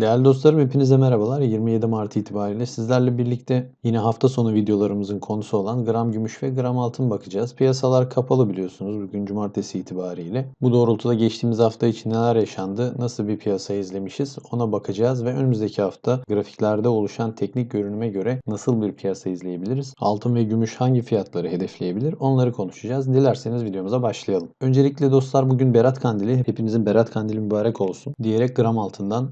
Değerli dostlarım hepinize merhabalar. 27 Mart itibariyle sizlerle birlikte yine hafta sonu videolarımızın konusu olan gram gümüş ve gram altın bakacağız. Piyasalar kapalı biliyorsunuz bugün cumartesi itibariyle. Bu doğrultuda geçtiğimiz hafta için neler yaşandı, nasıl bir piyasa izlemişiz ona bakacağız ve önümüzdeki hafta grafiklerde oluşan teknik görünüme göre nasıl bir piyasa izleyebiliriz? Altın ve gümüş hangi fiyatları hedefleyebilir? Onları konuşacağız. Dilerseniz videomuza başlayalım. Öncelikle dostlar bugün Berat Kandili. Hepinizin Berat Kandili mübarek olsun. Diyerek gram altından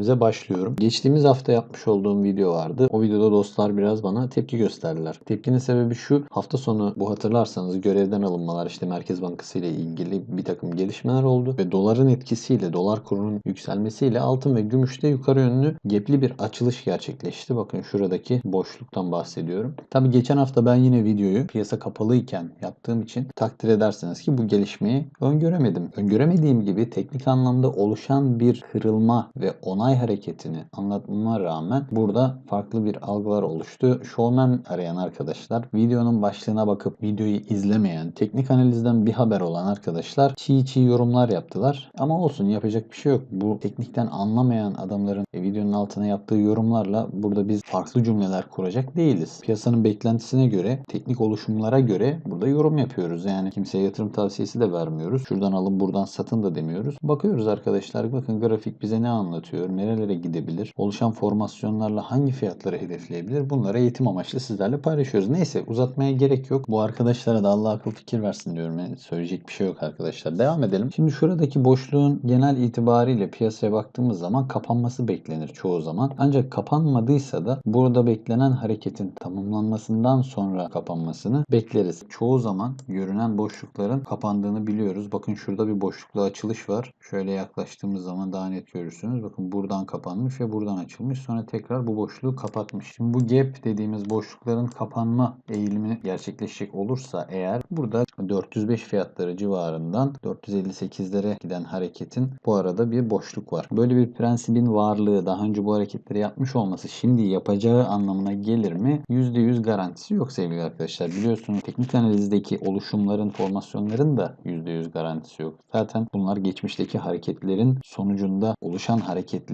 incelememize başlıyorum. Geçtiğimiz hafta yapmış olduğum video vardı. O videoda dostlar biraz bana tepki gösterdiler. Tepkinin sebebi şu. Hafta sonu bu hatırlarsanız görevden alınmalar işte Merkez Bankası ile ilgili bir takım gelişmeler oldu ve doların etkisiyle dolar kurunun yükselmesiyle altın ve gümüşte yukarı yönlü gepli bir açılış gerçekleşti. Bakın şuradaki boşluktan bahsediyorum. Tabi geçen hafta ben yine videoyu piyasa kapalıyken yaptığım için takdir edersiniz ki bu gelişmeyi öngöremedim. Öngöremediğim gibi teknik anlamda oluşan bir kırılma ve onay hareketini anlatmama rağmen burada farklı bir algılar oluştu. Showman arayan arkadaşlar, videonun başlığına bakıp videoyu izlemeyen, teknik analizden bir haber olan arkadaşlar çiğ çiğ yorumlar yaptılar. Ama olsun yapacak bir şey yok. Bu teknikten anlamayan adamların videonun altına yaptığı yorumlarla burada biz farklı cümleler kuracak değiliz. Piyasanın beklentisine göre, teknik oluşumlara göre burada yorum yapıyoruz. Yani kimseye yatırım tavsiyesi de vermiyoruz. Şuradan alın buradan satın da demiyoruz. Bakıyoruz arkadaşlar bakın grafik bize ne anlatıyor, nerelere gidebilir, oluşan formasyonlarla hangi fiyatları hedefleyebilir bunları eğitim amaçlı sizlerle paylaşıyoruz. Neyse uzatmaya gerek yok. Bu arkadaşlara da Allah akıl fikir versin diyorum. Yani söyleyecek bir şey yok arkadaşlar. Devam edelim. Şimdi şuradaki boşluğun genel itibariyle piyasaya baktığımız zaman kapanması beklenir çoğu zaman. Ancak kapanmadıysa da burada beklenen hareketin tamamlanmasından sonra kapanmasını bekleriz. Çoğu zaman görünen boşlukların kapandığını biliyoruz. Bakın şurada bir boşlukla açılış var. Şöyle yaklaştığımız zaman daha net görürsünüz. Bakın buradan kapanmış ve buradan açılmış. Sonra tekrar bu boşluğu kapatmış. Şimdi bu gap dediğimiz boşlukların kapanma eğilimi gerçekleşecek olursa eğer burada 405 fiyatları civarından 458'lere giden hareketin bu arada bir boşluk var. Böyle bir prensibin varlığı daha önce bu hareketleri yapmış olması şimdi yapacağı anlamına gelir mi? %100 garantisi yok sevgili arkadaşlar. Biliyorsunuz teknik analizdeki oluşumların, formasyonların da %100 garantisi yok. Zaten bunlar geçmişteki hareketlerin sonucunda oluşan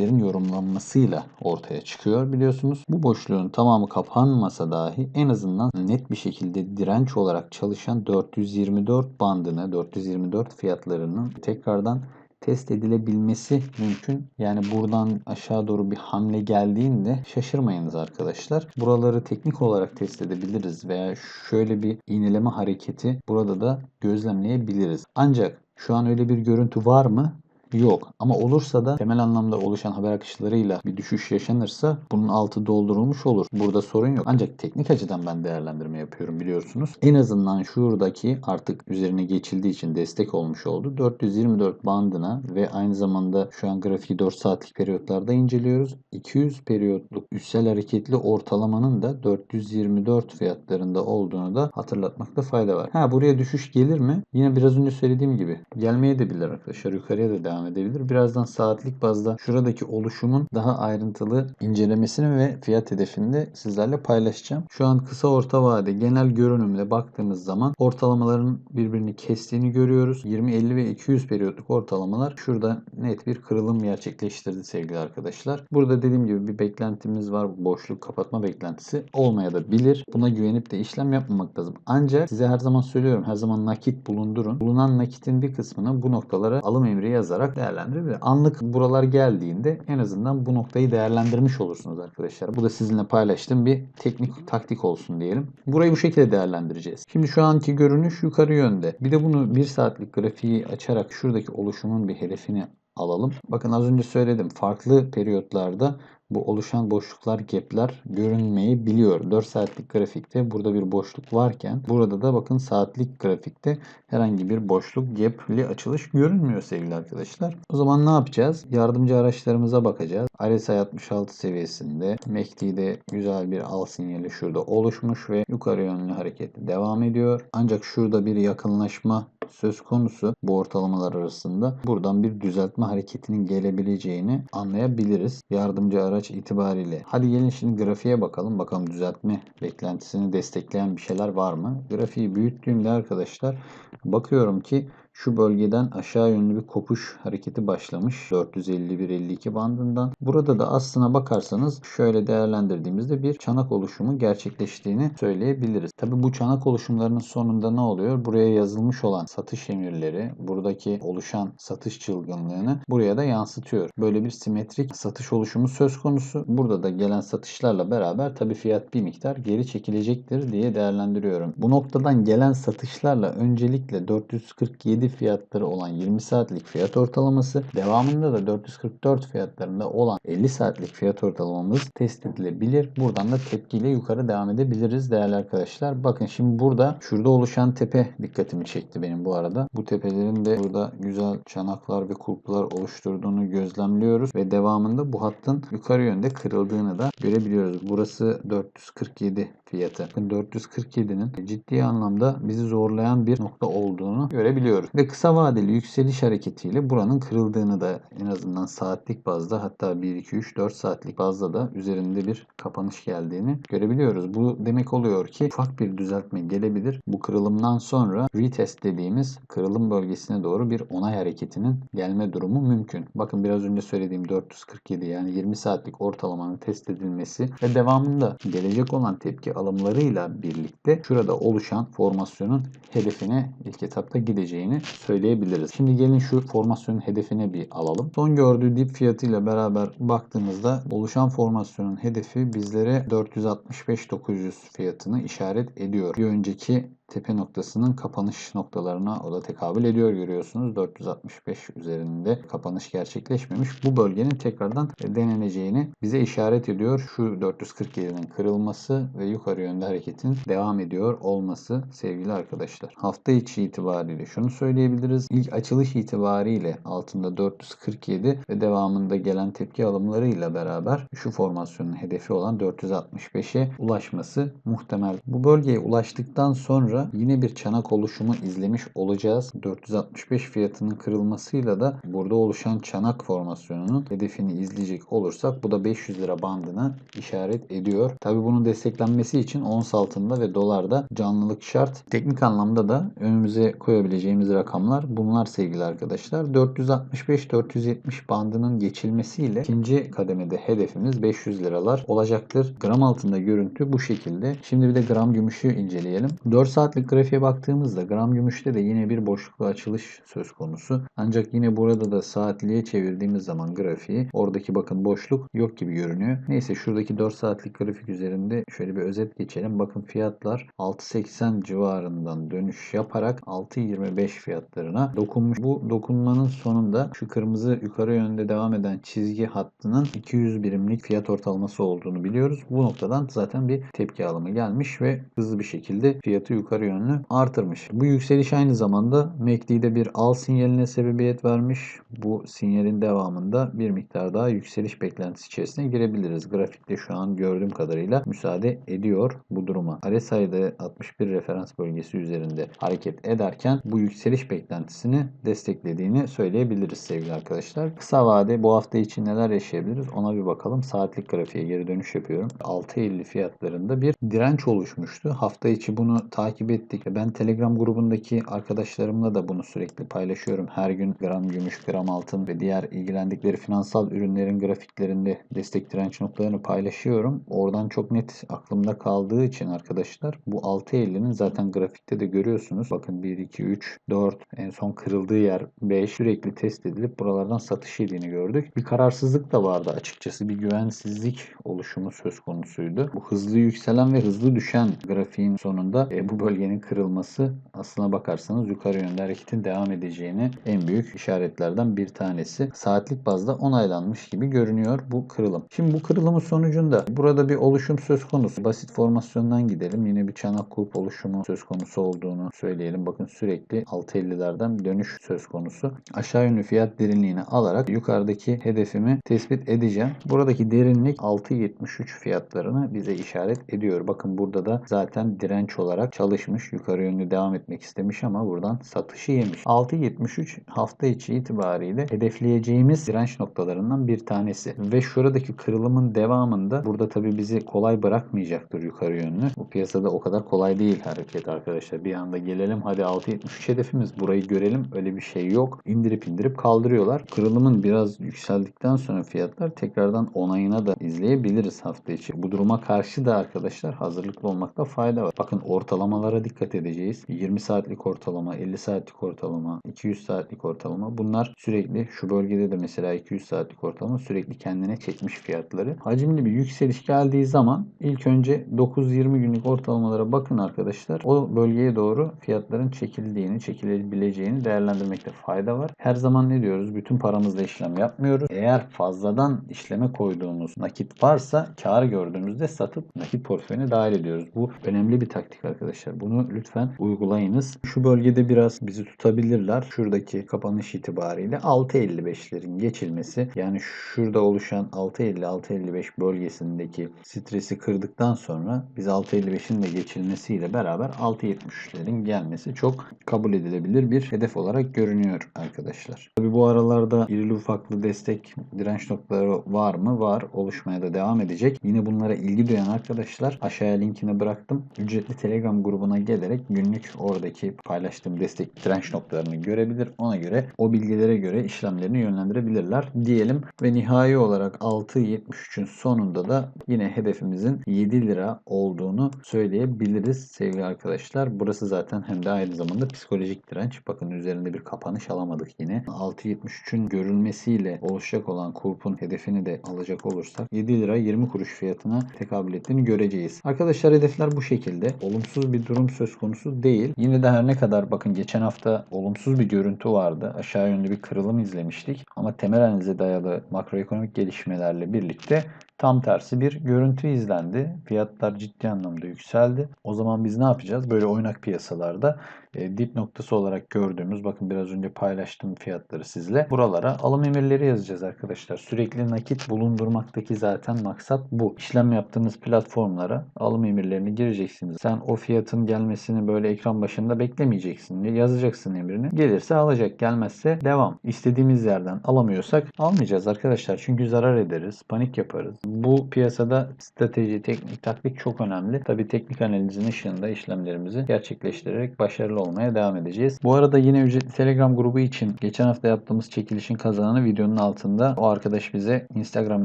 hareketlerin yorumlanmasıyla ortaya çıkıyor biliyorsunuz. Bu boşluğun tamamı kapanmasa dahi en azından net bir şekilde direnç olarak çalışan 424 bandını, 424 fiyatlarının tekrardan test edilebilmesi mümkün. Yani buradan aşağı doğru bir hamle geldiğinde şaşırmayınız arkadaşlar. Buraları teknik olarak test edebiliriz veya şöyle bir iğneleme hareketi burada da gözlemleyebiliriz. Ancak şu an öyle bir görüntü var mı? Yok. Ama olursa da temel anlamda oluşan haber akışlarıyla bir düşüş yaşanırsa bunun altı doldurulmuş olur. Burada sorun yok. Ancak teknik açıdan ben değerlendirme yapıyorum biliyorsunuz. En azından şuradaki artık üzerine geçildiği için destek olmuş oldu. 424 bandına ve aynı zamanda şu an grafiği 4 saatlik periyotlarda inceliyoruz. 200 periyotluk üstsel hareketli ortalamanın da 424 fiyatlarında olduğunu da hatırlatmakta fayda var. Ha buraya düşüş gelir mi? Yine biraz önce söylediğim gibi gelmeye de bilir arkadaşlar. Yukarıya da devam edebilir. Birazdan saatlik bazda şuradaki oluşumun daha ayrıntılı incelemesini ve fiyat hedefini de sizlerle paylaşacağım. Şu an kısa orta vade genel görünümle baktığımız zaman ortalamaların birbirini kestiğini görüyoruz. 20, 50 ve 200 periyotluk ortalamalar şurada net bir kırılım gerçekleştirdi sevgili arkadaşlar. Burada dediğim gibi bir beklentimiz var. Boşluk kapatma beklentisi olmaya da bilir. Buna güvenip de işlem yapmamak lazım. Ancak size her zaman söylüyorum her zaman nakit bulundurun. Bulunan nakitin bir kısmını bu noktalara alım emri yazarak değerlendirebilir. Anlık buralar geldiğinde en azından bu noktayı değerlendirmiş olursunuz arkadaşlar. Bu da sizinle paylaştığım bir teknik taktik olsun diyelim. Burayı bu şekilde değerlendireceğiz. Şimdi şu anki görünüş yukarı yönde. Bir de bunu bir saatlik grafiği açarak şuradaki oluşumun bir hedefini alalım. Bakın az önce söyledim. Farklı periyotlarda bu oluşan boşluklar, gap'ler görünmeyebiliyor. 4 saatlik grafikte burada bir boşluk varken burada da bakın saatlik grafikte herhangi bir boşluk, gap'li açılış görünmüyor sevgili arkadaşlar. O zaman ne yapacağız? Yardımcı araçlarımıza bakacağız. RSI 66 seviyesinde MACD'de güzel bir al sinyali şurada oluşmuş ve yukarı yönlü hareket devam ediyor. Ancak şurada bir yakınlaşma söz konusu bu ortalamalar arasında buradan bir düzeltme hareketinin gelebileceğini anlayabiliriz. Yardımcı araç itibariyle. Hadi gelin şimdi grafiğe bakalım. Bakalım düzeltme beklentisini destekleyen bir şeyler var mı? Grafiği büyüttüğümde arkadaşlar bakıyorum ki şu bölgeden aşağı yönlü bir kopuş hareketi başlamış 451-52 bandından. Burada da aslına bakarsanız şöyle değerlendirdiğimizde bir çanak oluşumu gerçekleştiğini söyleyebiliriz. Tabi bu çanak oluşumlarının sonunda ne oluyor? Buraya yazılmış olan satış emirleri, buradaki oluşan satış çılgınlığını buraya da yansıtıyor. Böyle bir simetrik satış oluşumu söz konusu. Burada da gelen satışlarla beraber tabi fiyat bir miktar geri çekilecektir diye değerlendiriyorum. Bu noktadan gelen satışlarla öncelikle 447 fiyatları olan 20 saatlik fiyat ortalaması devamında da 444 fiyatlarında olan 50 saatlik fiyat ortalamamız test edilebilir. Buradan da tepkiyle yukarı devam edebiliriz değerli arkadaşlar. Bakın şimdi burada şurada oluşan tepe dikkatimi çekti benim bu arada. Bu tepelerin de burada güzel çanaklar ve kulplar oluşturduğunu gözlemliyoruz ve devamında bu hattın yukarı yönde kırıldığını da görebiliyoruz. Burası 447 fiyatı. 447'nin ciddi anlamda bizi zorlayan bir nokta olduğunu görebiliyoruz. Ve kısa vadeli yükseliş hareketiyle buranın kırıldığını da en azından saatlik bazda hatta 1, 2, 3, 4 saatlik bazda da üzerinde bir kapanış geldiğini görebiliyoruz. Bu demek oluyor ki ufak bir düzeltme gelebilir. Bu kırılımdan sonra retest dediğimiz kırılım bölgesine doğru bir onay hareketinin gelme durumu mümkün. Bakın biraz önce söylediğim 447 yani 20 saatlik ortalamanın test edilmesi ve devamında gelecek olan tepki alımlarıyla birlikte şurada oluşan formasyonun hedefine ilk etapta gideceğini söyleyebiliriz. Şimdi gelin şu formasyonun hedefine bir alalım. Son gördüğü dip fiyatıyla beraber baktığımızda oluşan formasyonun hedefi bizlere 465-900 fiyatını işaret ediyor. Bir önceki tepe noktasının kapanış noktalarına o da tekabül ediyor görüyorsunuz. 465 üzerinde kapanış gerçekleşmemiş. Bu bölgenin tekrardan deneneceğini bize işaret ediyor. Şu 447'nin kırılması ve yukarı yönde hareketin devam ediyor olması sevgili arkadaşlar. Hafta içi itibariyle şunu söyleyebiliriz. İlk açılış itibariyle altında 447 ve devamında gelen tepki alımlarıyla beraber şu formasyonun hedefi olan 465'e ulaşması muhtemel. Bu bölgeye ulaştıktan sonra yine bir çanak oluşumu izlemiş olacağız. 465 fiyatının kırılmasıyla da burada oluşan çanak formasyonunun hedefini izleyecek olursak bu da 500 lira bandına işaret ediyor. Tabi bunun desteklenmesi için ons altında ve dolarda canlılık şart. Teknik anlamda da önümüze koyabileceğimiz rakamlar bunlar sevgili arkadaşlar. 465-470 bandının geçilmesiyle ikinci kademede hedefimiz 500 liralar olacaktır. Gram altında görüntü bu şekilde. Şimdi bir de gram gümüşü inceleyelim. 4 saat saatlik grafiğe baktığımızda gram gümüşte de yine bir boşluklu açılış söz konusu. Ancak yine burada da saatliğe çevirdiğimiz zaman grafiği oradaki bakın boşluk yok gibi görünüyor. Neyse şuradaki 4 saatlik grafik üzerinde şöyle bir özet geçelim. Bakın fiyatlar 6.80 civarından dönüş yaparak 6.25 fiyatlarına dokunmuş. Bu dokunmanın sonunda şu kırmızı yukarı yönde devam eden çizgi hattının 200 birimlik fiyat ortalaması olduğunu biliyoruz. Bu noktadan zaten bir tepki alımı gelmiş ve hızlı bir şekilde fiyatı yukarı yönlü artırmış. Bu yükseliş aynı zamanda MACD'de bir al sinyaline sebebiyet vermiş. Bu sinyalin devamında bir miktar daha yükseliş beklentisi içerisine girebiliriz. Grafikte şu an gördüğüm kadarıyla müsaade ediyor bu duruma. RSI'de 61 referans bölgesi üzerinde hareket ederken bu yükseliş beklentisini desteklediğini söyleyebiliriz sevgili arkadaşlar. Kısa vade bu hafta için neler yaşayabiliriz ona bir bakalım. Saatlik grafiğe geri dönüş yapıyorum. 6.50 fiyatlarında bir direnç oluşmuştu. Hafta içi bunu takip ettik. Ben Telegram grubundaki arkadaşlarımla da bunu sürekli paylaşıyorum. Her gün gram gümüş, gram altın ve diğer ilgilendikleri finansal ürünlerin grafiklerinde destek direnç noktalarını paylaşıyorum. Oradan çok net aklımda kaldığı için arkadaşlar bu 6.50'nin zaten grafikte de görüyorsunuz. Bakın 1, 2, 3, 4 en son kırıldığı yer 5 sürekli test edilip buralardan satış yediğini gördük. Bir kararsızlık da vardı açıkçası. Bir güvensizlik oluşumu söz konusuydu. Bu hızlı yükselen ve hızlı düşen grafiğin sonunda e, bu bölgenin kırılması aslına bakarsanız yukarı yönde hareketin devam edeceğini en büyük işaretlerden bir tanesi. Saatlik bazda onaylanmış gibi görünüyor bu kırılım. Şimdi bu kırılımın sonucunda burada bir oluşum söz konusu. Basit formasyondan gidelim. Yine bir çanak kulp oluşumu söz konusu olduğunu söyleyelim. Bakın sürekli 6.50'lerden dönüş söz konusu. Aşağı yönlü fiyat derinliğini alarak yukarıdaki hedefimi tespit edeceğim. Buradaki derinlik 6.73 fiyatlarını bize işaret ediyor. Bakın burada da zaten direnç olarak çalışmış. Yukarı yönlü devam etmek istemiş ama buradan satışı yemiş. 6.73 hafta içi itibariyle hedefleyeceğimiz direnç noktalarından bir tanesi. Ve şuradaki kırılımın devamında burada tabi bizi kolay bırakmayacaktır yukarı yönlü. Bu piyasada o kadar kolay değil hareket arkadaşlar. Bir anda gelelim hadi 6.73 hedefimiz burayı görelim. Öyle bir şey yok. İndirip indirip kaldırıyorlar. Kırılımın biraz yükseldikten sonra fiyatlar tekrardan onayına da izleyebiliriz hafta içi. Bu duruma karşı da arkadaşlar hazırlıklı olmakta fayda var. Bakın ortalamalara dikkat edeceğiz. 20 saatlik ortalama, 50 saatlik ortalama, 200 saatlik ortalama. Bunlar sürekli şu bölgede de mesela 200 saatlik ortalama sürekli kendine çekmiş fiyatları. Hacimli bir yükseliş geldiği zaman ilk önce 9-20 günlük ortalamalara bakın arkadaşlar. O bölgeye doğru fiyatların çekildiğini, çekilebileceğini değerlendirmekte fayda var. Her zaman ne diyoruz? Bütün paramızla işlem yapmıyoruz. Eğer fazladan işleme koyduğumuz nakit varsa kar gördüğümüzde satıp nakit portföyüne dahil ediyoruz. Bu önemli bir taktik arkadaşlar. Bunu lütfen uygulayınız. Şu bölgede biraz bizi tutabilirler. Şuradaki kapanış itibariyle 6.55'lerin geçilmesi yani şurada oluşan 6.50-6.55 bölgesindeki stresi kırdıktan sonra biz 6.55'in de geçilmesiyle beraber 6.73'lerin gelmesi çok kabul edilebilir bir hedef olarak görünüyor arkadaşlar. Tabi bu aralarda irili ufaklı destek direnç noktaları var mı? Var. Oluşmaya da devam edecek. Yine bunlara ilgi duyan arkadaşlar aşağıya linkini bıraktım. Ücretli Telegram grubuna gelerek günlük oradaki paylaştığım destek direnç noktalarını görebilir. Ona göre o bilgilere göre işlemlerini yönlendirebilirler diyelim. Ve nihai olarak 6.73'ün sonunda da yine hedefimizin 7 lira olduğunu söyleyebiliriz sevgili arkadaşlar. Burası zaten hem de aynı zamanda psikolojik direnç. Bakın üzerinde bir kapanış alamadık yine. 6.73'ün görülmesiyle oluşacak olan kurpun hedefini de alacak olursak 7 lira 20 kuruş fiyatına tekabül ettiğini göreceğiz. Arkadaşlar hedefler bu şekilde. Olumsuz bir durum söz konusu değil. Yine de her ne kadar bakın geçen hafta olumsuz bir görüntü vardı. Aşağı yönlü bir kırılım izlemiştik. Ama temel analize dayalı makroekonomik gelişmelerle birlikte Tam tersi bir görüntü izlendi. Fiyatlar ciddi anlamda yükseldi. O zaman biz ne yapacağız? Böyle oynak piyasalarda e, dip noktası olarak gördüğümüz bakın biraz önce paylaştığım fiyatları sizle buralara alım emirleri yazacağız arkadaşlar. Sürekli nakit bulundurmaktaki zaten maksat bu. İşlem yaptığınız platformlara alım emirlerini gireceksiniz. Sen o fiyatın gelmesini böyle ekran başında beklemeyeceksin. Yazacaksın emrini. Gelirse alacak. Gelmezse devam. İstediğimiz yerden alamıyorsak almayacağız arkadaşlar. Çünkü zarar ederiz. Panik yaparız. Bu piyasada strateji, teknik, taktik çok önemli. Tabi teknik analizin ışığında işlemlerimizi gerçekleştirerek başarılı olmaya devam edeceğiz. Bu arada yine ücretli Telegram grubu için geçen hafta yaptığımız çekilişin kazananı videonun altında o arkadaş bize Instagram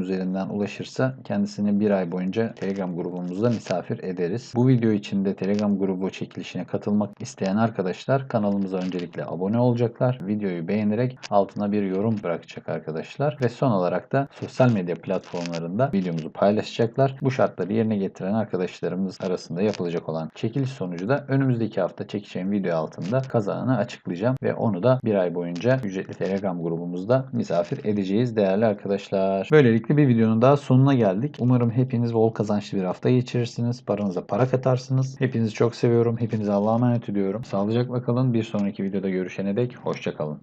üzerinden ulaşırsa kendisini bir ay boyunca Telegram grubumuzda misafir ederiz. Bu video için de Telegram grubu çekilişine katılmak isteyen arkadaşlar kanalımıza öncelikle abone olacaklar. Videoyu beğenerek altına bir yorum bırakacak arkadaşlar. Ve son olarak da sosyal medya platformlarında videomuzu paylaşacaklar. Bu şartları yerine getiren arkadaşlarımız arasında yapılacak olan çekiliş sonucu da önümüzdeki hafta çekeceğim video altında kazananı açıklayacağım ve onu da bir ay boyunca ücretli Telegram grubumuzda misafir edeceğiz değerli arkadaşlar. Böylelikle bir videonun daha sonuna geldik. Umarım hepiniz bol kazançlı bir hafta geçirirsiniz. Paranıza para katarsınız. Hepinizi çok seviyorum. Hepinize Allah'a emanet ediyorum. Sağlıcakla kalın. Bir sonraki videoda görüşene dek hoşçakalın.